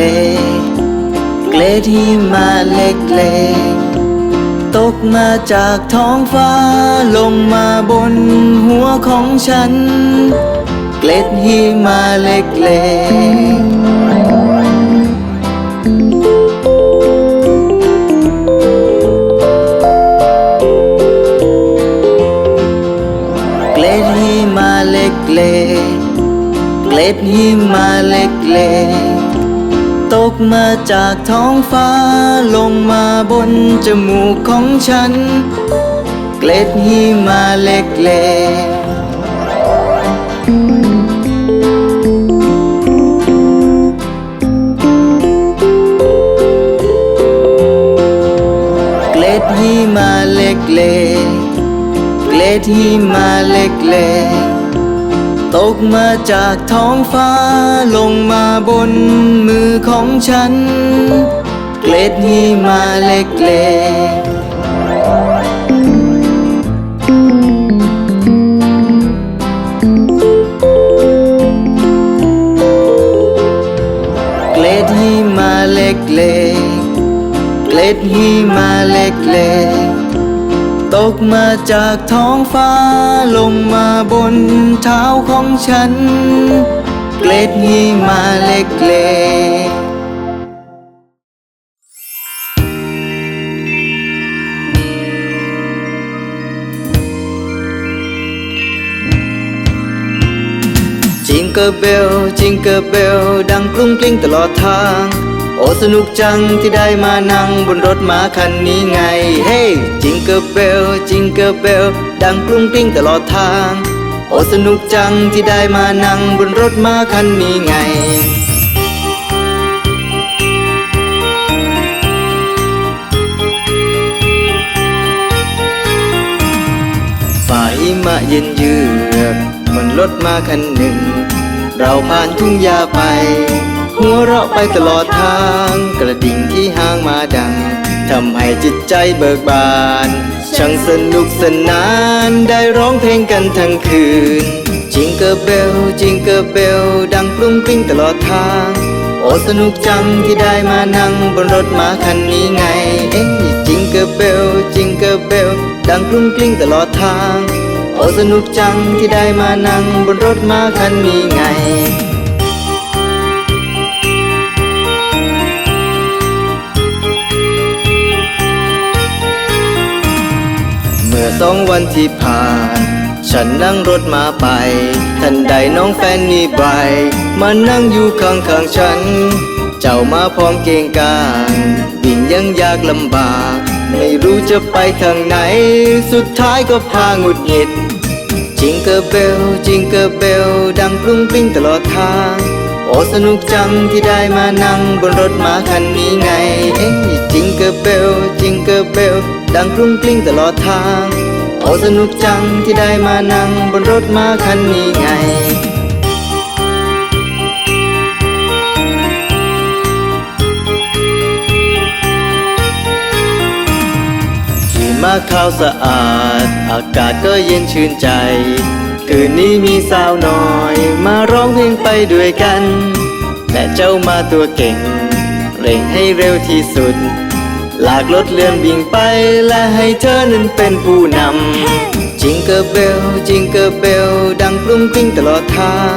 ล็กเกล็ดหิมะเล็กๆตกมาจากท้องฟ้าลงมาบนหัวของฉัน เกล็ดหิมะเล็กๆ มาจากท้องฟ้า ลงมาบนจมูกของฉัน เกล็ดหิมะเล็กๆเกล็ดหิมะเล็กๆเกล็ดหิมะเล็กๆ ตกมาจากท้องฟ้าลงมาบนมือของฉัน เกล็ดหิมะเล็กๆเกล็ดหิมะเล็กๆเกล็ดหิมะเล็กๆ ตกมาจากท้องฟ้า ลงมาบนเท้าของฉัน เกล็ดหิมะเล็กๆจิงเกอร์เบลจิงเกอร์เบลดังกรุ้งกลิ้งตลอดทาง โอ้สนุกจังที่ได้มานั่งบนรถม้าคันนี้ไง เฮ้จิงเกอร์เบลจิงเกอร์เบลดังกรุ้งกลิ้งตลอดทาง โอ้สนุกจังที่ได้มานั่งบนรถม้าคันนี้ไงฝ่าหิมะเย็นเยือกมันรถมาคันหนึ่ง เราผ่านทุ่งหญ้าไป หัวเราะไปตลอดทาง กระดิ่งที่ห้างมาดังทำให้จิตใจเบิกบาน ช่างสนุกสนานได้ร้องเพลงกันทั้งคืน จิงเกอร์เบล จิงเกอร์เบล ดังกรุ้งกริ้งตลอดทาง โอ้สนุกจังที่ได้มานั่งบนรถม้าคันนี้ไง เอ๊ะจิงเกอร์เบล จิงเกอร์เบล ดังกรุ้งกริ้งตลอดทาง โอ้สนุกจังที่ได้มานั่งบนรถม้าคันนี้ไง สองวันที่ผ่าน ฉันนั่งรถมาไป ทันใดน้องแฟนนี่ไปมานั่งอยู่ข้างข้างฉัน เจ้ามาพร้อมเกงกางวิ่งยังยากลำบาก ไม่รู้จะไปทางไหน สุดท้ายก็พาหงุดหงิด จิงเกอร์เบล จิงเกอร์เบล ดังกรุงกริ้งตลอดทางโอ้สนุกจังที่ได้มานั่งบนรถม้าคันนี้ไง เอ๊ะจิงเกอร์เบล จิงเกอร์เบล ดังกรุ้งกริ้งตลอดทาง โอ้สนุกจังที่ได้มานั่งบนรถม้าคันนี้ไง ขี่ม้าข้าวสะอาด อากาศก็เย็นชื่นใจ คืนนี้มีสาวน้อย มาร้องเพลงไปด้วยกันแต่เจ้ามาตัวเก่ง เร่งให้เร็วที่สุด ลากรถเลื่อนวิ่งไปและให้เธอนั้นเป็นผู้นำจิงเกอร์เบลจิงเกอร์เบลดังกรุ้งกริ้งตลอดทาง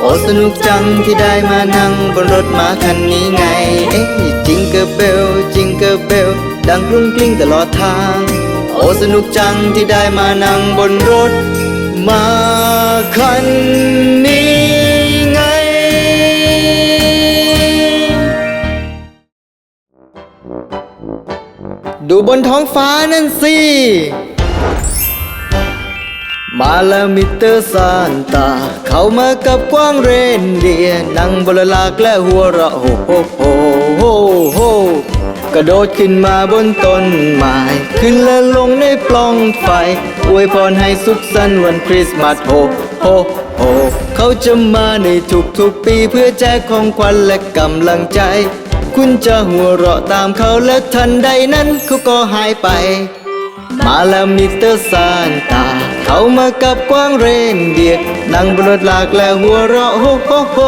โอ้สนุกจังที่ได้มานั่งบนรถม้าคันนี้ไง เอ๊ะจิงเกอร์เบลจิงเกอร์เบลดังกรุ้งกริ้งตลอดทาง โอ้สนุกจังที่ได้มานั่งบนรถม้าคันนี้ไง ดูบนท้องฟ้านั่นสิ มาแล้วมิเตอร์ซานตา เข้ามากับกว้างเรนเดียนั่งบนลากและหัวเราะโฮโฮโฮโฮโฮกระโดดขึ้นมาบนต้นไม้ ขึ้นและลงในปล่องไฟ อวยพรให้สุขสันต์วันคริสต์มาสโฮโฮโฮเขาจะมาในทุกๆปีเพื่อแจกของขวัญและกำลังใจ คุณจะหัวเราะตามเขาและทันใดนั้นเขาก็หายไป มาแล้วมิสเตอร์ซานตา เขามากับกวางเรนเดียร์นั่งบนรถลากและหัวเราะโฮโฮโฮ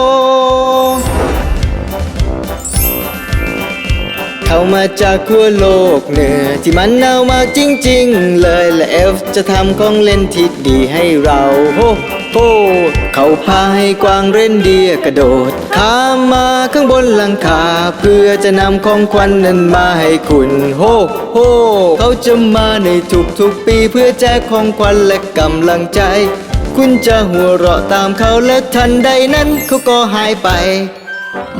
เขามาจากขั้วโลกเหนือที่มันหนาวมากจริง ๆ เลยและเอฟจะทำของเล่นที่ดีให้เราโฮโฮเขาพาให้กวางเรนเดียกระโดดข้ามมาข้างบนหลังคาเพื่อจะนำของขวัญนนั้นมาให้คุณโฮโฮเขาจะมาในทุกๆปีเพื่อแจกของขวัญและกำลังใจ คุณจะหัวเราะตามเขาและทันใดนั้นเขาก็หายไป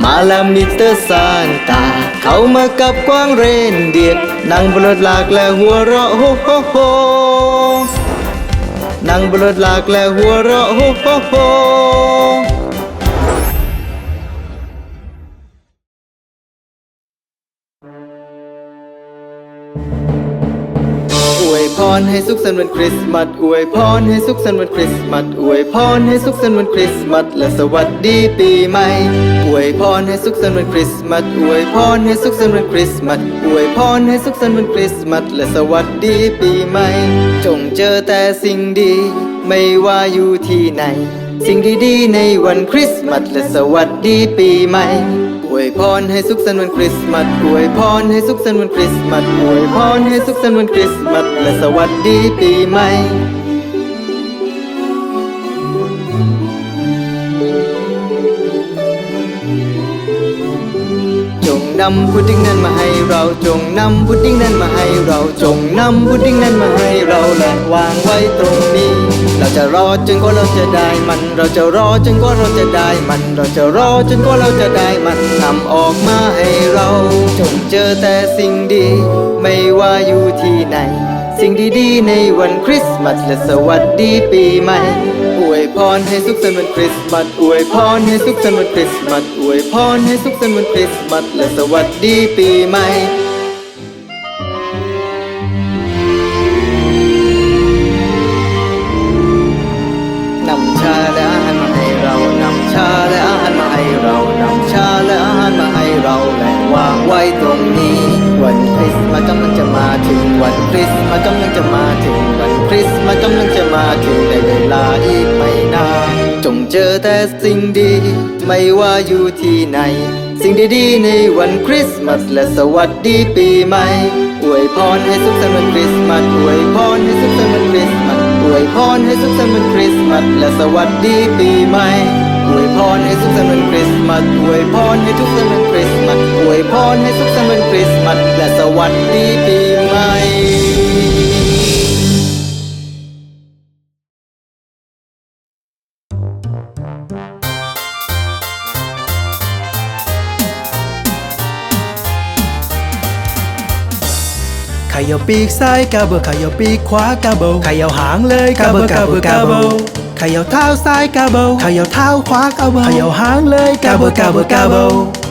มาแล้วมิเตอร์ซานตา เขามากับกวางเรนเดียร์นั่งบนรถลากและหัวเราะโฮโฮโฮนั่งบนรถลากและหัวเราะโฮโฮโฮ พรให้สุขสันต์วันคริสต์มาสอวยพรให้สุขสันต์วันคริสต์มาสอวยพรให้สุขสันต์วันคริสต์มาสและสวัสดีปีใหม่อวยพรให้สุขสันต์วันคริสต์มาสอวยพรให้สุขสันต์วันคริสต์มาสอวยพรให้สุขสันต์วันคริสต์มาสและสวัสดีปีใหม่ จงเจอแต่สิ่งดี ไม่ว่าอยู่ที่ไหน สิ่งดีๆในวันคริสต์มาสและสวัสดีปีใหม่ อวยพรให้สุขสันต์วันคริสต์มาสอวยพรให้สุขสันต์วันคริสต์มาสอวยพรให้สุขสันต์วันคริสต์มาสและสวัสดีปีใหม่ นำพุดดิ้งนั้นมาให้เราจงนำพุดดิ้งนั้นมาให้เราจงนำพุดดิ้งนั้นมาให้เราและวางไว้ตรงนี้ เราจะรอจนกว่าเราจะได้มัน เราจะรอจนกว่าเราจะได้มัน เราจะรอจนกว่าเราจะได้มันนำออกมาให้เรา จงเจอแต่สิ่งดี ไม่ว่าอยู่ที่ไหน สิ่งดีๆในวันคริสต์มาสและสวัสดีปีใหม่ พรให้สุขสันต์วันคริสต์มาสอวยพรให้สุขสันต์วันคริสต์มาสอวยพรให้สุขสันต์วันคริสต์มาสและสวัสดีปีใหม่นำชาและอาหารมาให้เรานำชาและอาหารมาให้เรานำชาและอาหารมาให้เราแล ไว้ตรงนี้ วันคริสต์มาสกำลังจะมาถึงวันคริสต์มาสกำลังจะมาถึงวันคริสต์มาสกำลังจะมาถึงในเวลาอีกไม่นานจงเจอแต่สิ่งดี ไม่ว่าอยู่ที่ไหน สิ่งดีๆในวันคริสต์มาสและสวัสดีปีใหม่อวยพรให้สุขสันต์วันคริสต์มาสอวยพรให้สุขสันต์วันคริสต์มาสอวยพรให้สุขสันต์วันคริสต์มาสและสวัสดีปีใหม่อวยพรให้สุขสันต์วันคริสต์มาสอวยพรให้ทุก รให้สุขสันต์วันคริสต์มาสและสวัสดีปีใหม่ขย่าปีกซ้ายกาเบอร์ขย่าปีกขวากาเบลขย่าหางเลยกาเบอร์กาเบอร์กาเบลขย่าเท้าซ้ายกาเบลขย่าเท้าขวากาเบลขย่าหางเลยกาเบอร์กาเบอร์กาเบล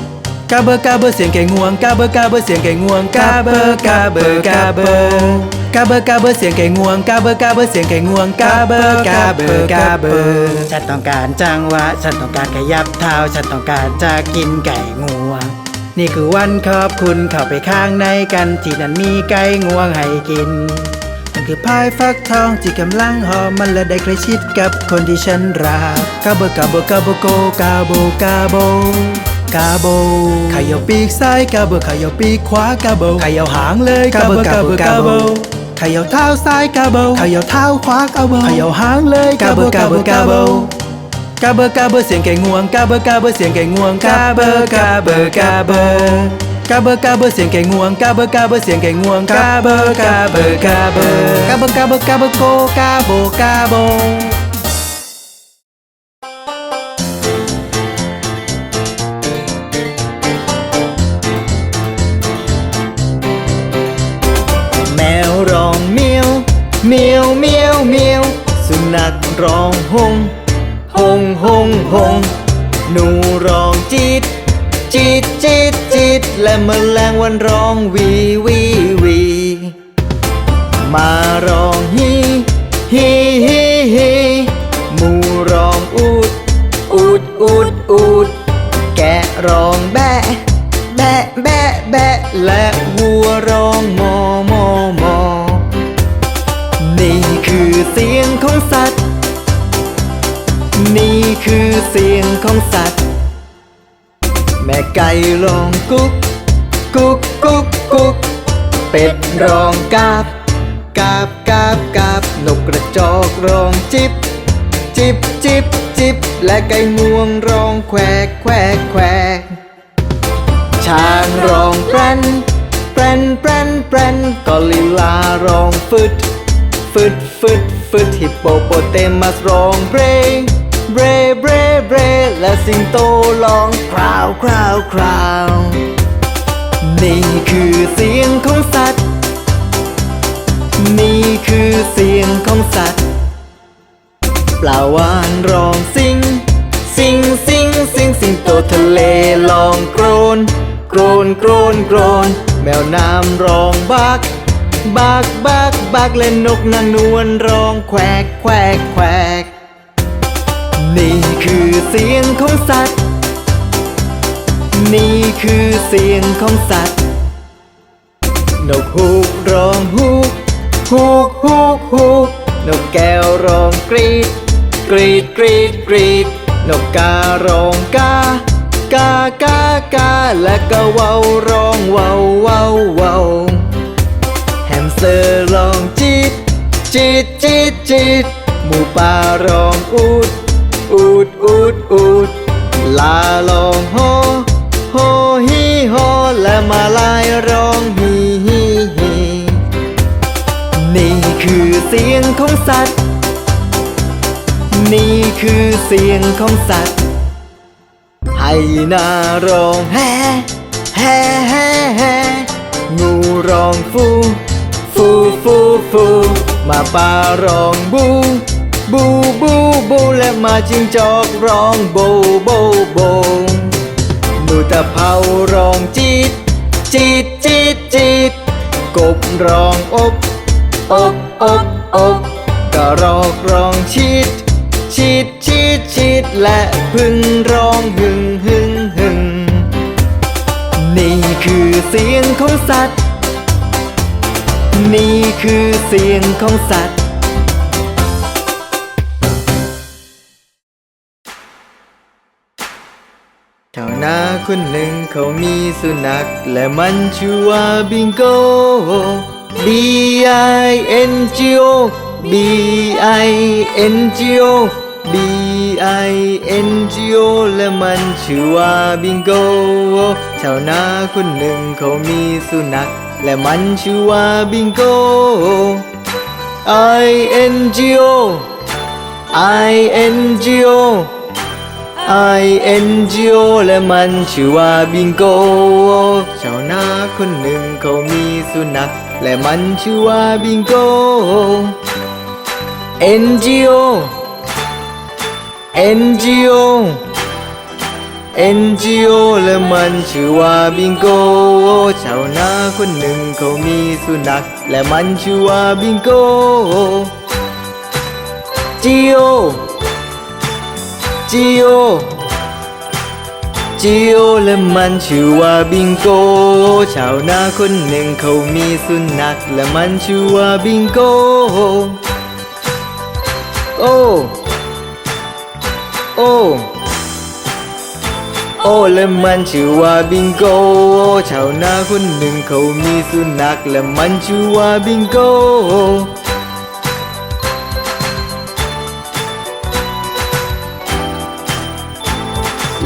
กาเบอร์กาเบอร์เสียงแก่งวงกาเบอร์กาเบอร์เสียงแก่งวงกาเบอร์กาเบอร์กาเบอร์กาเบอร์กาเบอร์เสียงแก่งวงกาเบอร์กาเบอร์เสียงแก่งวงกาเบอร์กาเบอร์กาเบอร์ฉันต้องการจังหวะฉันต้องการขยับเท้าฉันต้องการจะกินไก่งวง นี่คือวันขอบคุณเข้าไปข้างในกันที่นั่นมีไก่งวงให้กินมันคือพายฟักทองที่กำลังหอมมันและได้ใกล้ชิดกับคนที่ฉันรักกาโบกาโบกาโบโกกาโบกาโบ กาโบขย่าปีกซ้ายกาโบขย่าปีกขวากาโบขย่าหางเลยกาโบกาโบกาโบขย่าเท้าซ้ายกาโบขย่าเท้าขวากาโบขย่าหางเลยกาโบกาโบกาโบกาเบอร์กาเบอร์เสียงแก่งวงกาเบอร์กาเบอร์เสียงแก่งวงกาเบอร์กาเบอร์กาเบอร์กาเบอร์กาเบอร์เสียงแก่งวงกาเบอร์กาเบอร์เสียงแก่งวงกาเบอร์กาเบอร์กาเบอร์กาเบอร์กาเบอร์กาเบอร์โกกาโบกาโบ เมียวเมียวเมียวสุนัขร้องหงหงหงหงหนูร้องจีดจีดจีดจีดและแมลงวันร้องวีวีวีมาร้องฮีฮีฮีฮีหมูร้องอูดอูดอูดอูดแกะร้องแบะแบะแบะแบะและวัวร้องมอ เสียงของสัตว์ นี่คือเสียงของสัตว์ แม่ไก่ร้องกุ๊ก กุ๊กกุ๊กกุ๊ก เป็ดร้องกาบ กาบกาบกาบนกกระจอกร้องจิบ จิบจิบจิบ และไก่งวงร้องแควกแควกแควกช้างร้องแปรนแปรนแปรนแปรนกอริลาร้องฟึดฟึดฟึดฟึดฮิปโปโปเตมัสร้องเบรเบรเบรเบรและสิงโตร้องคราวคราวคราวนี่คือเสียงของสัตว์ นี่คือเสียงของสัตว์ ปลาวานร้องสิง สิงสิงสิงสิงโตทะเลร้องโกรนโกรนโกรนโกรนแมวน้ำร้องบัก บักบักบักและนกนางนวลร้องแควกแควกแควกนี่คือเสียงของสัตว์ นี่คือเสียงของสัตว์ นกฮูกร้องฮูกฮูกฮูกฮูกนกแก้วร้องกรีด กรีดกรีดกรีด นกการ้องกากากากาและก็เว้าร้องเว้าเว้าเว้า เตอร์ร้องจีดจีดจีดจีดหมูป่าร้องอูดอูดอูดอูดลาร้องโฮโฮฮีโฮและมาลายร้องฮีฮีฮีนี่คือเสียงของสัตว์ นี่คือเสียงของสัตว์ให้นาร้องแฮแฮแฮแฮงูร้องฟู ฟูฟูฟูมาป่าร้องบูบูบูบูและมาจิงจอกร้องโบโบโบหนูตะเภาร้องจีดจีดจีดจีดกบร้องอบอบอบอบกระรอกร้องชีดชีดชีดชีดและพึ่งร้องหึงหึงหึงนี่คือเสียงของสัตว์ นี่คือเสียงของสัตว์ชาวนาคนหนึ่งเขามีสุนัข และมันชื่อว่าบิงโก B I N G O B I N G O B I N G O และมันชื่อว่าบิงโกชาวนาคนหนึ่งเขามีสุนัข และมันชื่อว่าบิงโก I N G O I N G O I N G O และมันชื่อว่าบิงโกชาวนาคนหนึ่งเขามีสุนัขและมันชื่อว่าบิงโก N G O N G O N G O และมันชื่อว่าบิงโกชาวนาคนหนึ่งเขามีสุนัข และมันชื่อว่าบิงโก G O G O G O และมันชื่อว่าบิงโก ชาวนาคนหนึ่งเขามีสุนัข และมันชื่อว่าบิงโก โอ โอ โอ้และมันชื่อว่าบิงโกชาวนาคนหนึ่งเขามีสุนัขและมันชื่อว่าบิงโก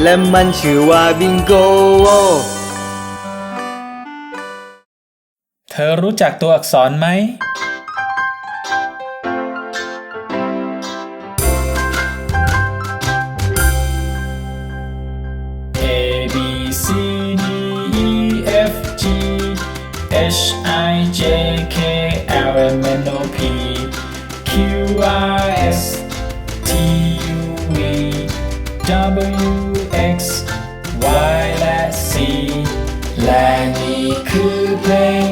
และมันชื่อว่าบิงโก เธอรู้จักตัวอักษรไหม I J K L M N O P Q R S T U V W X Y และ C และนี่คือเพลง